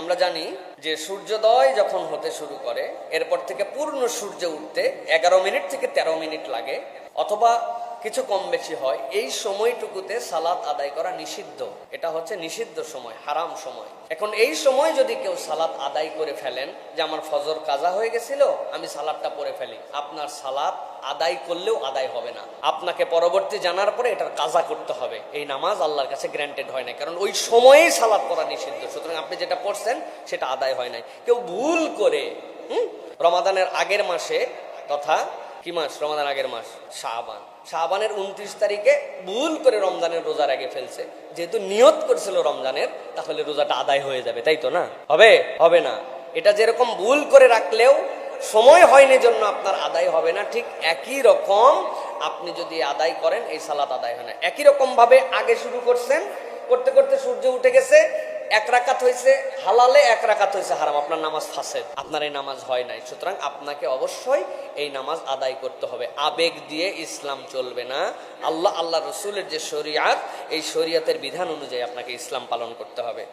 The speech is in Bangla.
আমরা জানি যে সূর্যোদয় যখন হতে শুরু করে, এরপর থেকে পূর্ণ সূর্য উঠতে এগারো মিনিট থেকে ১৩ মিনিট লাগে, অথবা কিছু কম বেশি হয়, এই সময়টুকুতে সালাত আদায় করা নিষিদ্ধ। এটা হচ্ছে নিষিদ্ধ সময়, হারাম সময়। এখন এই সময় যদি কেউ সালাত আদায় করে ফেলেন যে আমার ফজর কাজা হয়ে গেছিল, আমি সালাদটা পরে ফেলি। আপনার সালাত আদায় করলেও আদায় হবে না। আপনাকে পরবর্তী জানার পরে এটার কাজা করতে হবে। এই নামাজ আল্লাহর কাছে গ্র্যান্টেড হয় না কারণ ওই সময়েই সালাদ পড়া নিষিদ্ধ। সুতরাং আপনি যেটা পড়ছেন, সেটা আদায় হয় নাই। কেউ ভুল করে, হুম? রমাদানের আগের মাসে তথা কি মাস? রমাদান আগের মাস? শাহবান শাহবানের উনত্রিশ তারিখে ভুল করে রমজানের রোজার আগে ফেলছে। যেহেতু নিয়ত করেছিল রমজানের, তাহলে রোজাটা আদায় হয়ে যাবে, তাই তো না? হবে? হবে না। এটা যেরকম ভুল করে রাখলেও সময় হয়নি জন্য আপনার আদায় হবে না। ঠিক একই রকম আপনি যদি আদায় করেন, এই সালাত আদায় হয় না। একই রকম ভাবে আগে শুরু করছেন, করতে করতে সূর্য উঠে গেছে এক রাকাত হয়েছে হালালে, এক রাকাত হয়েছে হারাম। আপনার নামাজ ফাঁসে আপনার এই নামাজ হয় নাই। সুতরাং আপনাকে অবশ্যই এই নামাজ আদায় করতে হবে। আবেগ দিয়ে ইসলাম চলবে না। আল্লাহ আল্লাহ রসুলের যে শরিয়াত, এই শরিয়াতের বিধান অনুযায়ী আপনাকে ইসলাম পালন করতে হবে।